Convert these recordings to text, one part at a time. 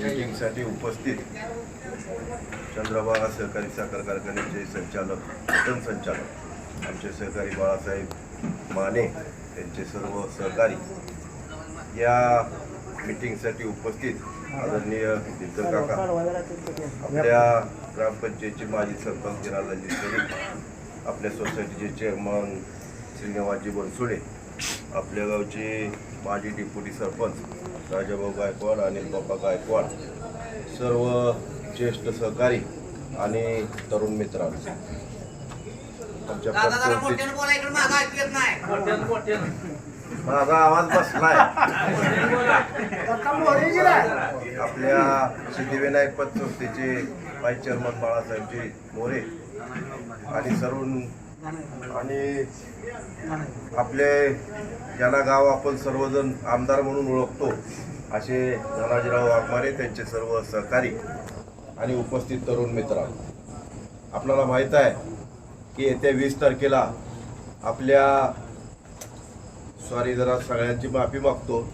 मीटिंगसाठी उपस्थित चंद्रभागा सहकारी साखर कारखान्याचे संचालक प्रथम संचालक आमचे सहकारी बाळासाहेब माने त्यांचे सर्व सहकारी या मीटिंगसाठी उपस्थित आदरणीय दिग्गज काका आपल्या ग्रामपंचायतचे माजी सरपंच गिरालाजी शरीफ आपल्या सोसायटीचे चेअरमन श्रीनिवासजी बनसुडे आपल्या गावचे माजी डेप्युटी सरपंच राजाभाऊ गायकवाड अनिल बाप्पा गायकवाड सर्व ज्येष्ठ सहकारी आणि तरुण मित्रांनो. आमच्या माझा आवाज बसलाय. आपल्या सिद्धिविनायक पतसंस्थेचे व्हाईस चेअरमन बाळासाहेबजी मोरे आणि सर्व आणि आपले ज्याला गाव आपण सर्वजण आमदार म्हणून ओळखतो असे धनाजीराव वाघमारे त्यांचे सर्व सहकारी आणि उपस्थित तरुण मित्र. आपल्याला माहीत आहे की येत्या वीस तारखेला आपल्या सॉरी जरा सगळ्यांची माफी मागतो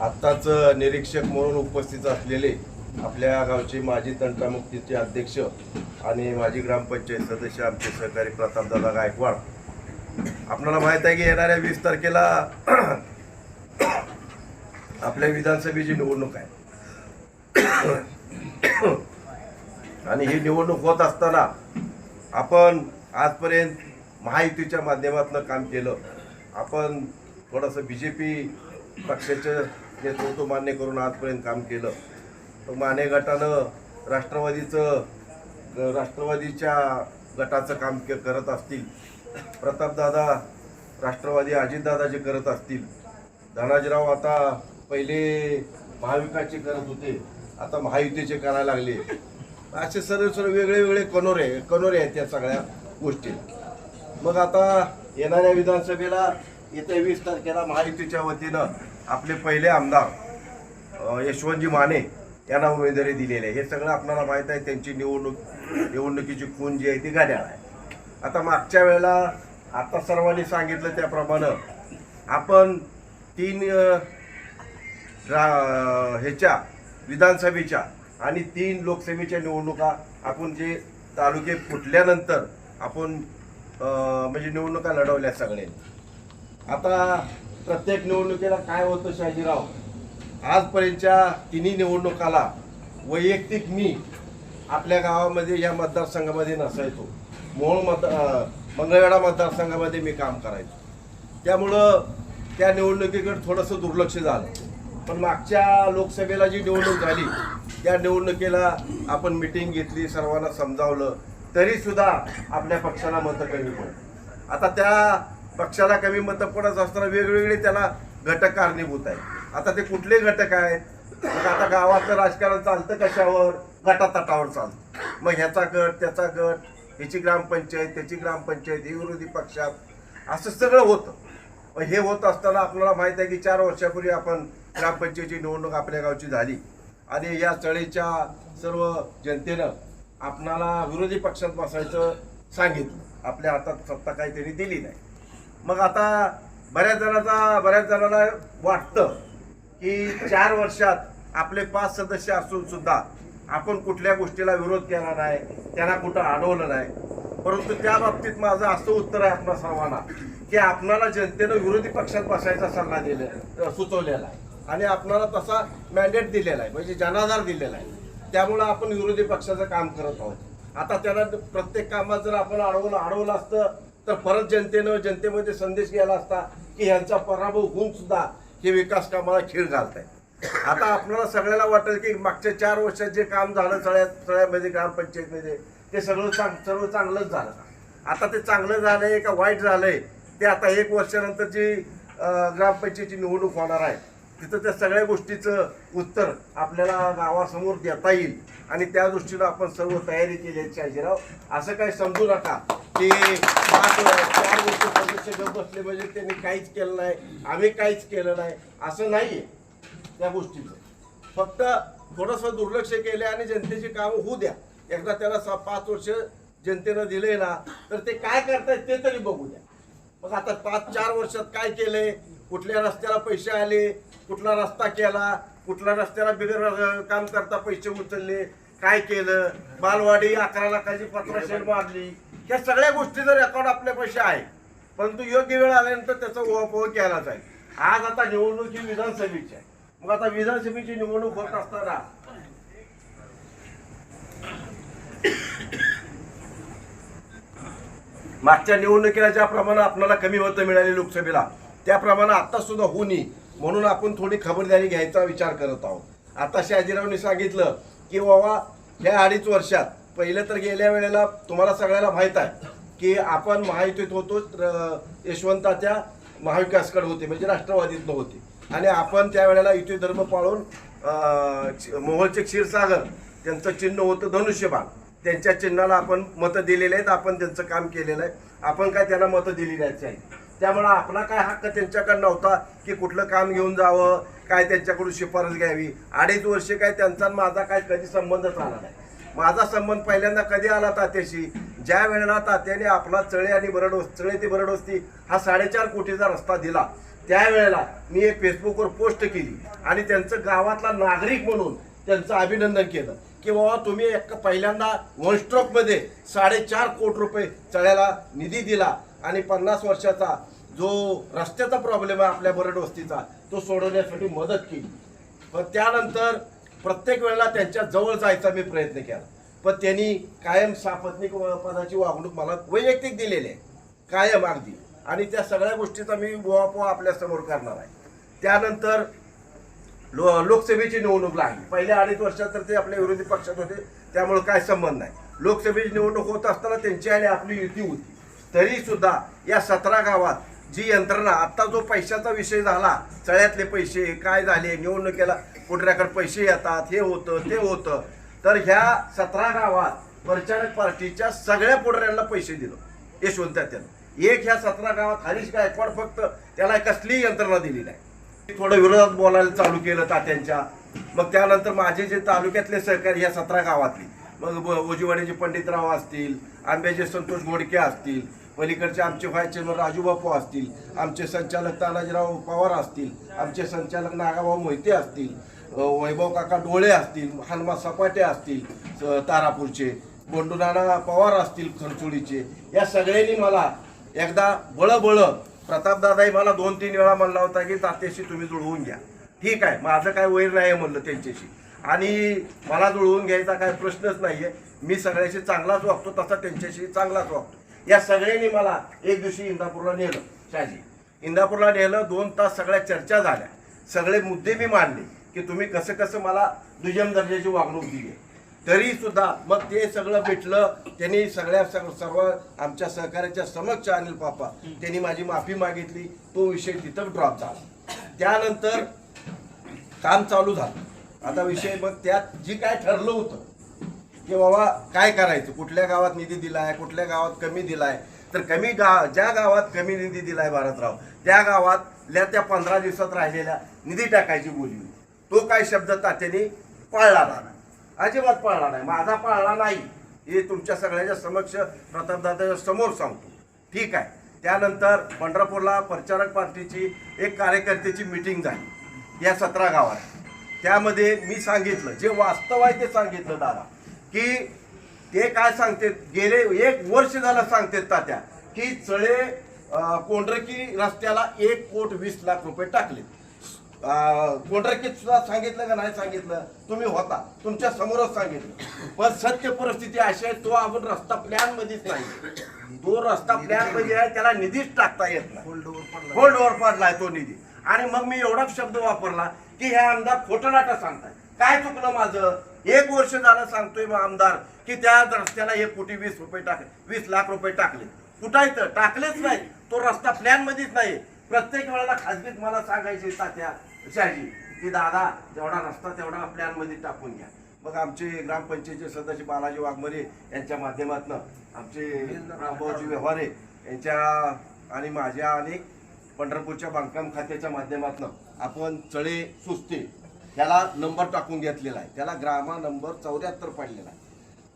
आत्ताच निरीक्षक म्हणून उपस्थित असलेले आपल्या गावचे माजी तंटामुक्तीचे अध्यक्ष आणि माजी ग्रामपंचायत सदस्य आमचे सहकारी प्रतापदादा गायकवाड. आपल्याला माहीत आहे की येणाऱ्या वीस तारखेला आपल्या विधानसभेची निवडणूक आहे. आणि ही निवडणूक होत असताना आपण आजपर्यंत महायुतीच्या माध्यमातून काम केलं. आपण थोडंसं बी जे पी पक्षाचं नेतृत्व मान्य करून आजपर्यंत काम केलं. माने गटानं राष्ट्रवादीचं राष्ट्रवादीच्या गटाचं काम के करत असतील. प्रतापदादा राष्ट्रवादी अजितदादा जे करत असतील. धनाजीराव आता पहिले महाविकासचे करत होते. आता महायुतीचे करायला लागले. असे सर्व सर्व वेगळे वेगळे कनोरे कनोरे आहेत त्या सगळ्या गोष्टी. मग आता येणाऱ्या विधानसभेला येत्या वीस तारखेला महायुतीच्या वतीनं आपले पहिले आमदार यशवंतजी माने यांना उमेदवारी दिलेली आहे. हे सगळं आपल्याला माहीत आहे. त्यांची निवडणूक निवडणुकीची खून जी आहे ती घड्याळ आहे. आता मागच्या वेळेला आता सर्वांनी सांगितलं त्याप्रमाणे आपण तीन रा- ह्याच्या विधानसभेच्या आणि तीन लोकसभेच्या निवडणुका आपण जे तालुके फुटल्यानंतर आपण म्हणजे निवडणुका लढवल्या सगळ्यांनी. आता प्रत्येक निवडणुकीला काय होतं शाजीराव? आजपर्यंतच्या तिन्ही निवडणुकाला वैयक्तिक मी आपल्या गावामध्ये या मतदारसंघामध्ये नसायचो. मोहोळ मत मंगळवेढा मतदारसंघामध्ये मी काम करायचो. त्यामुळं त्या निवडणुकीकडे थोडंसं दुर्लक्ष झालं. पण मागच्या लोकसभेला जी निवडणूक झाली त्या निवडणुकीला आपण मिटिंग घेतली सर्वांना समजावलं तरीसुद्धा आपल्या पक्षाला मतं कमी पडत आता त्या पक्षाला कमी मतं पडत असताना वेगवेगळे त्याला घटक कारणीभूत आहे आता ते कुठले घटक आहेत? मग आता गावाचं राजकारण चालतं कशावर? गटातटावर चालतं. मग ह्याचा गट त्याचा गट ह्याची ग्रामपंचायत त्याची ग्रामपंचायत ही विरोधी पक्षात असं सगळं होतं. मग हे होत असताना आपल्याला माहीत आहे की चार वर्षापूर्वी आपण ग्रामपंचायतीची निवडणूक आपल्या गावची झाली. आणि या चळीच्या सर्व जनतेनं आपणाला विरोधी पक्षात बसायचं सांगितलं. आपल्या हातात सत्ता काही त्यांनी दिली नाही. मग आता बऱ्याच जणांचा बऱ्याच जणांना वाटतं की चार वर्षात आपले पाच सदस्य असून सुद्धा आपण कुठल्या गोष्टीला विरोध केला नाही त्यांना कुठं अडवलं नाही. परंतु त्या बाबतीत माझं असं उत्तर आहे आपल्या सर्वांना की आपणाला जनतेनं विरोधी पक्षात बसायचा सल्ला दिलेला सुचवलेला आहे. आणि आपणाला तसा मॅन्डेट दिलेला आहे म्हणजे जनाधार दिलेला आहे. त्यामुळं आपण विरोधी पक्षाचं काम करत आहोत. आता त्यांना प्रत्येक कामात जर आपण अडवलं अडवलं असतं तर परत जनतेनं जनतेमध्ये संदेश गेला असता की ह्यांचा पराभव होऊन सुद्धा हे विकास कामाला खीळ घालत आहे आता आपल्याला सगळ्याला वाटेल की मागच्या चार वर्षात जे काम झालं सगळ्या सगळ्यामध्ये ग्रामपंचायतमध्ये ते सगळं चांग सर्व चांगलंच झालं. आता ते चांगलं झालंय का वाईट झालंय ते आता एक वर्षानंतर जी ग्रामपंचायतीची निवडणूक होणार आहे तिथं त्या सगळ्या गोष्टीचं उत्तर आपल्याला गावासमोर देता येईल. आणि त्या दृष्टीनं आपण सर्व तयारी केली आहे असं काही समजू नका. ते चार वर्ष सदस्य गप बसले म्हणजे त्यांनी काहीच केलं नाही. आम्ही काहीच केलं नाही. असं नाहीये त्या गोष्टीचं. फक्त थोडंसं दुर्लक्ष केले आणि जनतेची कामं होऊ द्या. एकदा त्याला सा- पाच वर्ष जनतेनं दिले ना तर ते काय करतायत ते तरी बघू द्या. मग आता पाच चार वर्षात काय केले कुठल्या रस्त्याला पैसे आले? कुठला रस्ता केला? कुठल्या रस्त्याला बिगर काम करता पैसे उचलले? काय केलं? बालवाडी अकरा लाखाची पत्रा शेड मारली. या सगळ्या गोष्टीचं रेकॉर्ड आपल्यापाशी आहे. परंतु योग्य वेळ आल्यानंतर त्याचा उहापोह केला जाईल. आज आता निवडणूक ही विधानसभेची आहे. मग आता विधानसभेची निवडणूक होत असताना मागच्या निवडणुकीला ज्याप्रमाणे आपल्याला कमी मतं मिळाली लोकसभेला त्याप्रमाणे आता सुद्धा होऊ नये म्हणून आपण थोडी खबरदारी घ्यायचा विचार करत आहोत. आता शहाजीरावनी सांगितलं की बाबा ह्या अडीच वर्षात पहिलं तर गेल्या वेळेला तुम्हाला सगळ्याला माहीत आहे की आपण महायुतीत होतो यशवंताच्या महाविकासकडे होते म्हणजे राष्ट्रवादीतनं होते. आणि आपण त्यावेळेला युती धर्म पाळून मोहोळचे क्षीरसागर त्यांचं चिन्ह होतं धनुष्यबाण. त्यांच्या चिन्हाला आपण मतं दिलेले आहेत आपण त्यांचं काम केलेलं आहे. आपण काय त्यांना मतं दिली द्यायची आहेत त्यामुळं आपला काय हक्क त्यांच्याकडे नव्हता की कुठलं काम घेऊन जावं काय त्यांच्याकडून शिफारस घ्यावी. अडीच वर्षे काय त्यांचा आणि माझा काय कधी संबंधच आला नाही. माझा संबंध पहिल्यांदा कधी आला तात्याशी? ज्या वेळेला तात्याने आपला चळे आणि बरडोस चळे ते बरडोस्ती हा साडेचार कोटीचा रस्ता दिला. त्यावेळेला मी एक फेसबुकवर पोस्ट केली आणि त्यांचं गावातला नागरिक म्हणून त्यांचं अभिनंदन केलं. की बाबा तुम्ही एक पहिल्यांदा वन स्ट्रोकमध्ये साडेचार कोटी रुपये चळ्याला निधी दिला आणि पन्नास वर्षाचा जो रस्त्याचा प्रॉब्लेम आहे आपल्या बरड वस्तीचा तो सोडवण्यासाठी मदत केली. पण त्यानंतर प्रत्येक वेळेला त्यांच्या जवळ जायचा मी प्रयत्न केला. पण त्यांनी कायम सापत्निक पदाची वागणूक मला वैयक्तिक दिलेली आहे. कायम अगदी. आणि त्या सगळ्या गोष्टीचा मी बोवापोवा आपल्यासमोर करणार आहे. त्यानंतर लो लोकसभेची निवडणूक लागली. पहिल्या अडीच वर्षात तर ते आपल्या विरोधी पक्षात होते. त्यामुळे काय संबंध नाही. लोकसभेची निवडणूक होत असताना त्यांची आणि आपली युती होती. तरीसुद्धा या सतरा गावात जी यंत्रणा आत्ता जो पैशाचा विषय झाला चळ्यातले पैसे काय झाले निवडणुकीला कुठल्याकडे पैसे येतात हे होतं ते होतं. तर ह्या सतरा गावात प्रचारक पार्टीच्या सगळ्या पुढऱ्यांना पैसे दिलं यशवंत त्यानं एक ह्या सतरा गावात हरीश गायकवाड फक्त त्याला कसलीही यंत्रणा दिली नाही. थोडं विरोधात बोलायला चालू केलं तात्यांच्या. मग त्यानंतर माझे जे तालुक्यातले सहकारी ह्या सतरा गावातली मग ब- पंडितराव असतील आंब्याचे संतोष घोडके असतील पलीकडचे आमचे व्हाईस चेअरमन राजूबापू असतील आमचे संचालक तानाजीराव पवार असतील आमचे संचालक नागाभाऊ मोहिते असतील वैभव काका डोळे असतील हनुमा सपाटे असतील स- तारापूरचे गोंडूनाना पवार असतील खरचोळीचे या सगळ्यांनी मला एकदा बळ बळ प्रतापदादाही मला दोन तीन वेळा म्हणला होता की तात्याशी तुम्ही जुळवून घ्या. ठीक आहे माझं काय वैर नाही आहे म्हणलं त्यांच्याशी. आणि मला जुळवून घ्यायचा काय प्रश्नच नाही आहे मी सगळ्याशी चांगलाच वागतो तसा त्यांच्याशी चांगलाच वागतो. या सगळ्यांनी मला एक दिवशी इंदापूरला नेलं शाजी. इंदापूरला नेलं दोन तास सगळ्या चर्चा झाल्या. सगळे मुद्दे मी मांडले की तुम्ही कसं कसं मला दुय्यम दर्जाची वागणूक दिली. तरी सुद्धा मग ते सगळं भेटलं त्यांनी सगळ्या सग- सर्व आमच्या सहकार्याच्या समक्ष अनिल पापा त्यांनी माझी माफी मागितली तो विषय तिथं ड्रॉप झाला. त्यानंतर काम चालू झालं. आता विषय मग त्यात जी काय ठरलं होतं की बाबा काय करायचं? कुठल्या गावात निधी दिलाय कुठल्या गावात कमी दिला आहे तर कमी गाव ज्या गावात कमी निधी दिलाय भारतराव त्या गावातल्या त्या पंधरा दिवसात राहिलेल्या निधी टाकायची बोली. तो काय शब्द तात्याने पाळला नाही. अजिबात पाळला नाही. माझा पाळला नाही. हे तुमच्या सगळ्याच्या समक्ष प्रतापदादाच्या समोर सांगतो. ठीक आहे. त्यानंतर पंढरपूरला प्रचारक पार्टीची एक कार्यकर्त्याची मिटिंग झाली. या सतरा गावात. त्यामध्ये मी सांगितलं. जे वास्तव आहे ते सांगितलं दादा. की ते काय सांगते गेले एक वर्ष झालं सांगते तात्या की चळे अं, कोंढरकी रस्त्याला एक कोट वीस लाख रुपये टाकले. अं, कोंढरकीत सुद्धा सांगितलं का नाही सांगितलं? तुम्ही होता. तुमच्या समोरच सांगितलं. पण सत्य परिस्थिती अशी आहे तो आपण रस्ता प्लॅन मध्येच नाही. तो रस्ता प्लॅनमध्ये आहे त्याला निधीच टाकता येत नाही. होल्डवर पडलाय. तो निधी. आणि मग मी एवढाच शब्द वापरला की हे आमदार खोटं नाटं सांगताय काय चुकलं माझं? एक वर्ष झालं सांगतोय मग आमदार की त्या रस्त्याला एक कोटी वीस रुपये टाकले वीस लाख रुपये टाकले. कुठं टाकलेच नाही. तो रस्ता प्लॅन मध्येच नाही. प्रत्येक वेळेला खासगीत मला सांगायचे तात्या शाजी की दादा जेवढा रस्ता तेवढा प्लॅनमध्ये टाकून घ्या. मग आमचे ग्रामपंचायतचे सदस्य बालाजी वाघमरे यांच्या माध्यमातून आमचे रामभाऊजी व्यवहारे यांच्या आणि माझ्या आणि पंढरपूरच्या बांधकाम खात्याच्या माध्यमातून आपण चळे सुस्ते त्याला नंबर टाकून घेतलेला आहे. त्याला ग्रामा नंबर चौऱ्याहत्तर पडलेला आहे.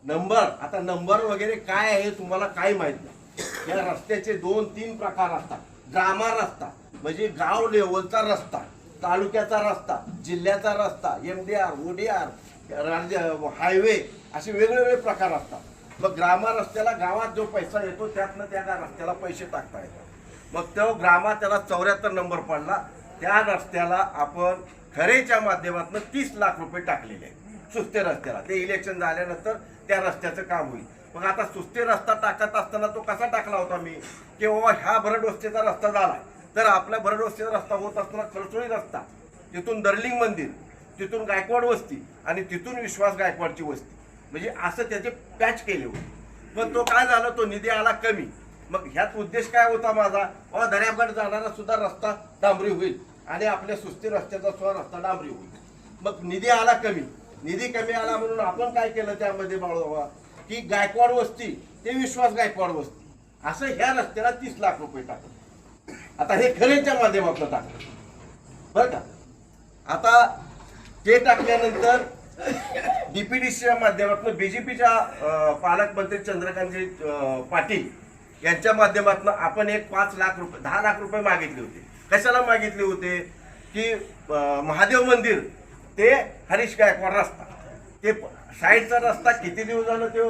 नंबर आता नंबर वगैरे काय आहे तुम्हाला काय माहीत नाही. या रस्त्याचे दोन तीन प्रकार असतात. ग्रामा रस्ता म्हणजे गाव लेवलचा रस्ता तालुक्याचा रस्ता जिल्ह्याचा रस्ता M D R O D R राज्य हायवे असे वेगवेगळे प्रकार असतात. मग ग्रामा रस्त्याला गावात जो पैसा येतो त्यातनं त्या रस्त्याला पैसे टाकता येतात. मग तो ग्रामा त्याला चौऱ्याहत्तर नंबर पडला. त्या रस्त्याला आपण खरेच्या माध्यमातून तीस लाख रुपये टाकलेले आहेत. सुस्ते रस्त्याला. ते इलेक्शन झाल्यानंतर त्या रस्त्याचं काम होईल. मग आता सुस्ते रस्ता टाकत असताना तो कसा टाकला होता मी? की बाबा ह्या भरडवस्तीचा रस्ता झाला तर आपल्या भरडवस्तीचा रस्ता होत असताना खळसोळी रस्ता. तिथून दर्लिंग मंदिर तिथून गायकवाड वस्ती आणि तिथून विश्वास गायकवाडची वस्ती. म्हणजे असं त्याचे पॅच केले होते. मग तो काय झाला? तो निधी आला कमी. मग ह्यात उद्देश काय होता माझा? व दर्यागड जाणारा सुद्धा रस्ता डांबरी होईल. आणि आपल्या सुस्ती रस्त्याचा स्व रस्ता डांबरी होईल. मग निधी आला कमी. निधी कमी आला म्हणून आपण काय केलं त्यामध्ये बाळोबा की गायकवाड वस्ती ते विश्वास गायकवाड वस्ती. असं ह्या रस्त्याला तीस लाख रुपये टाकले. आता हे खरेच्या माध्यमातून टाकलं. बरं का? आता ते टाकल्यानंतर डीपीडीसीच्या माध्यमातून बीजेपीच्या पालकमंत्री चंद्रकांतजी पाटील यांच्या माध्यमातून आपण एक पाच लाख रुपये दहा लाख रुपये मागितले होते. कशाला मागितले होते की महादेव मंदिर ते हरीश गायकवाड रस्ता. ते साईडचा रस्ता किती दिवस झालं तो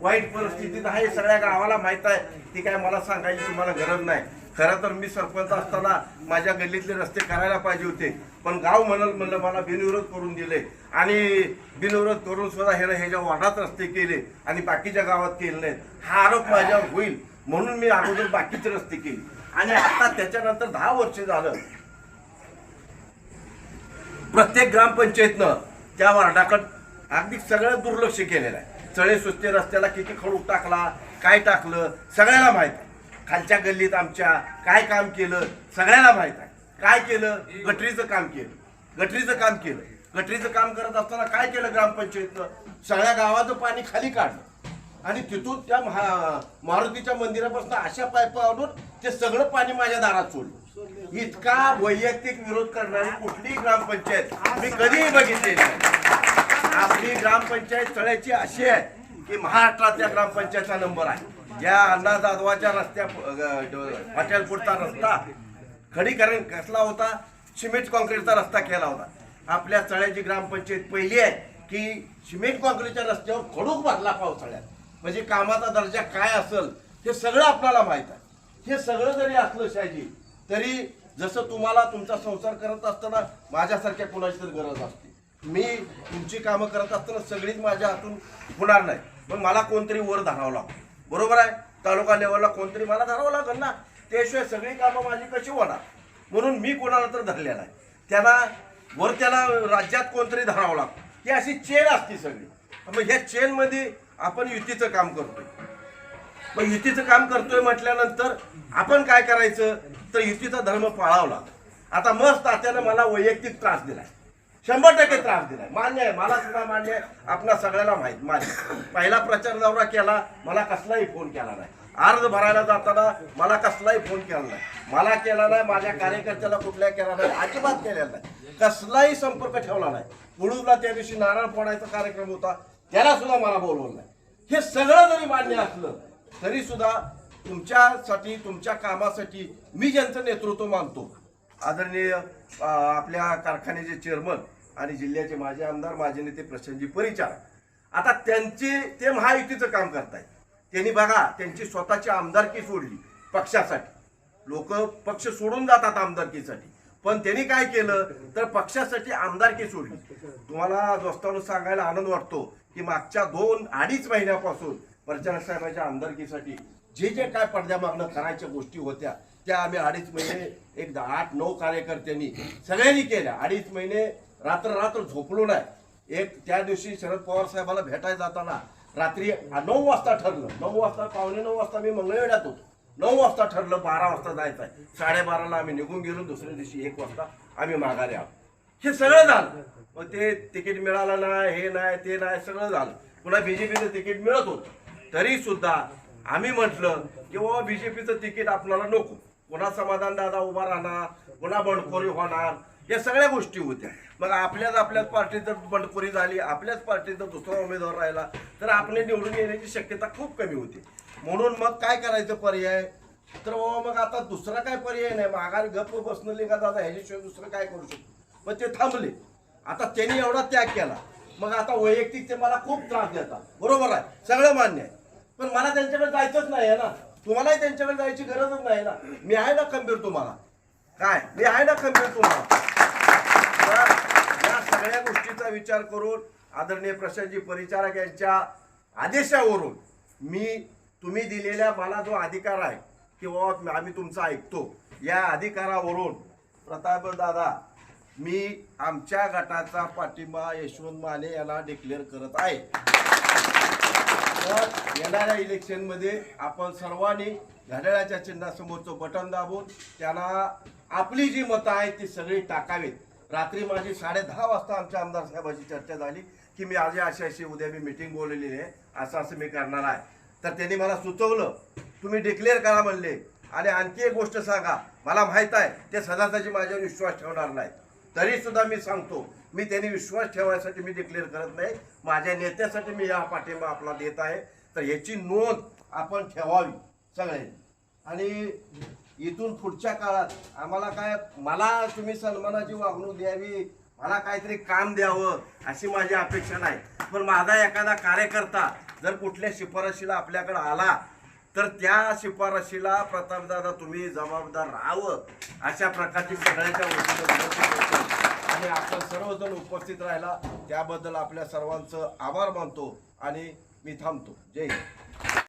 वाईट परिस्थितीत आहे सगळ्या गावाला माहीत आहे. ती काय मला सांगायची तुम्हाला गरज नाही. खरं तर मी सरपंच असताना माझ्या गल्लीतले रस्ते करायला पाहिजे होते. पण गाव म्हणल म्हणलं मला बिनविरोध करून दिले. आणि बिनविरोध करून सुद्धा ह्यानं ह्याच्या वार्डात रस्ते केले आणि बाकीच्या गावात केले नाहीत. हा आरोप माझ्यावर होईल. म्हणून मी अगोदर बाकीचे रस्ते केले. आणि आता त्याच्यानंतर दहा वर्ष झालं. प्रत्येक ग्रामपंचायतनं त्या वार्डाकड अगदी सगळं दुर्लक्ष केलेलं आहे. चळे सुस्ते रस्त्याला किती खडूक टाकला काय टाकलं सगळ्याला माहीत आहे. खालच्या गल्लीत आमच्या काय काम केलं सगळ्याला माहीत आहे. काय केलं? गटरीचं काम केलं. गटरीचं काम केलं. गटरीचं काम करत असताना काय केलं ग्रामपंचायतनं? सगळ्या गावाचं पाणी खाली काढलं. आणि तिथून त्या महा मारुतीच्या मंदिरापासून अशा पायपावरून ते सगळं पाणी माझ्या दारात सोडलं. इतका वैयक्तिक विरोध करणारी कुठलीही ग्रामपंचायत मी कधीही बघितलेली आपली ग्रामपंचायत तळ्याची अशी आहे की महाराष्ट्रातल्या ग्रामपंचायतचा नंबर आहे. ज्या अण्णा जाधवाच्या रस्त्या हॉटेलपूरचा रस्ता खडीकरण कसला होता? सिमेंट कॉन्क्रीटचा रस्ता केला होता. आपल्या चळ्याची ग्रामपंचायत पहिली आहे की सिमेंट कॉन्क्रीटच्या रस्त्यावर खडूक भरला पावसाळ्यात. म्हणजे कामाचा दर्जा काय असेल हे सगळं आपल्याला माहीत आहे. हे सगळं जरी असलं शाजी तरी जसं तुम्हाला तुमचा संसार करत असताना माझ्यासारख्या कुणाची तर गरज असते. मी तुमची कामं करत असताना सगळीच माझ्या हातून होणार नाही. पण मला कोणतरी वर धरावं लागतं. बरोबर आहे? तालुका लेवलला कोणतरी मला धरावं लागेल ना? त्याशिवाय सगळी कामं माझी कशी होणार? म्हणून मी कोणाला तर धरलेला आहे त्यांना वर त्याला राज्यात कोणतरी धरावं लागतं. ही अशी चेन असते सगळी. मग ह्या चेनमध्ये आपण युतीचं काम करतोय. मग युतीचं काम करतोय म्हटल्यानंतर आपण काय करायचं? तर युतीचा धर्म पाळावला. आता मस्त तात्यानं मला वैयक्तिक त्रास दिलाय. शंभर टक्के त्रास दिलाय. मान्य आहे मला सुद्धा मान्य आहे. आपणा सगळ्याला माहीत मान्य पहिला प्रचार दौरा केला मला कसलाही फोन केला नाही. अर्ज भरायला जाताना मला कसलाही फोन केला नाही. मला केला नाही माझ्या कार्यकर्त्याला कुठल्या केला नाही अजिबात केलेला नाही. कसलाही संपर्क ठेवला नाही. मुळूला त्या दिवशी नारळ फोडायचा कार्यक्रम होता. त्याला सुद्धा मला बोलवलं नाही. हे सगळं जरी मान्य असलं तरी सुद्धा तुमच्यासाठी तुमच्या कामासाठी मी ज्यांचं नेतृत्व मानतो आदरणीय आपल्या कारखान्याचे चेअरमन आणि जिल्ह्याचे माजी आमदार माजी नेते प्रशांतजी परिचार आता त्यांचे ते महायुतीचं काम करतायत. त्यांनी बघा त्यांची स्वतःची आमदारकी सोडली पक्षासाठी. लोक पक्ष सोडून जातात आमदारकीसाठी. पण त्यांनी काय केलं? तर पक्षासाठी आमदारकी सोडली. तुम्हाला दोस्तांनो सांगायला आनंद वाटतो की मागच्या दोन अडीच महिन्यापासून प्रचार साहेबांच्या आमदारकीसाठी जे जे काय पडद्यामागणं करायच्या गोष्टी होत्या त्या आम्ही अडीच महिने एक दहा आठ नऊ कार्यकर्त्यांनी सगळ्यांनी केल्या. अडीच महिने रात्र रात्र झोपलो नाही. एक त्या दिवशी शरद पवार साहेबाला भेटायला जाताना रात्री नऊ वाजता ठरलं. नऊ वाजता पावणे नऊ वाजता मी मंगळवेड्यात होतो. नऊ वाजता ठरलं बारा वाजता जायचं आहे. साडेबाराला आम्ही निघून गेलो. दुसऱ्या दिवशी एक वाजता आम्ही माघारी आहोत हे सगळं झालं. मग ते तिकीट मिळालं नाही हे नाही ते नाही सगळं झालं. पुन्हा बी जे पीचं तिकीट मिळत होतं. तरी सुद्धा आम्ही म्हटलं की बाबा पीचं तिकीट आपल्याला नको. पुन्हा समाधान दादा उभा राहणार पुन्हा बंडखोरी होणार. या सगळ्या गोष्टी होत्या. मग आपल्याच आपल्याच पार्टीत जर बंडखोरी झाली आपल्याच पार्टीत जर दुसरा उमेदवार राहिला तर आपले निवडून येण्याची शक्यता खूप कमी होती. म्हणून मग काय करायचं पर्याय? तर बाबा मग आता दुसरा काय पर्याय नाही? माघार गप्प बसणं लिंगा दादा ह्याच्याशिवाय दुसरं काय करू शकतो? मग ते थांबले. आता त्यांनी एवढा त्याग केला. मग आता वैयक्तिक ते मला खूप त्रास देतात. बरोबर आहे. सगळं मान्य आहे. पण मला त्यांच्याकडे जायचंच नाही आहे ना. तुम्हालाही त्यांच्याकडे जायची गरजच नाही ना. मी आहे ना खंबीर तुम्हाला. काय? मी आहे ना खंबीर तुम्हाला. या सगळ्या गोष्टीचा विचार करून आदरणीय प्रशांतजी परिचारक यांच्या आदेशावरून मी तुम्ही दिलेल्या मला जो अधिकार आहे की बाबा आम्ही तुमचा ऐकतो. या अधिकारावरून प्रताप दादा मी आमच्या गटाचा पाठिंबा यशवंत माने याला डिक्लेअर करत आहे. तर येणाऱ्या इलेक्शनमध्ये आपण सर्वांनी घड्याळाच्या चिन्हासमोरचं बटन दाबून त्यांना आपली जी मतं आहेत ती सगळी टाकावीत. रात्री माझी साडे दहा वाजता आमच्या आमदार साहेबाची चर्चा झाली की मी आज अशी अशी उद्या मी मिटिंग बोलवलेली आहे असं असं मी करणार आहे. तर त्यांनी मला सुचवलं तुम्ही डिक्लेअर करा म्हणले. आणि आणखी एक गोष्ट सांगा मला माहीत आहे ते सदाचाची माझ्यावर विश्वास ठेवणार नाही तरी सुद्धा मी सांगतो मी त्यांनी विश्वास ठेवायसाठी मी डिक्लेअर करत नाही. माझ्या नेत्यासाठी मी हा पाठिंबा आपला देत आहे. तर याची नोंद आपण ठेवावी सगळे आणि इथून पुढच्या काळात आम्हाला काय मला तुम्ही सन्मानाची वागणूक द्यावी मला काहीतरी काम द्यावं अशी माझी अपेक्षा नाही. पण माझा एखादा कार्यकर्ता जर कुठल्या शिफारशीला आपल्याकडे आला तर त्या शिफारशीला प्रतापदादा तुम्ही जबाबदार राहावं अशा प्रकारची सगळ्यांच्या वतीनं आणि आपण सर्वजण उपस्थित राहिला त्याबद्दल आपल्या सर्वांचं आभार मानतो आणि मी थांबतो. जय हिंद.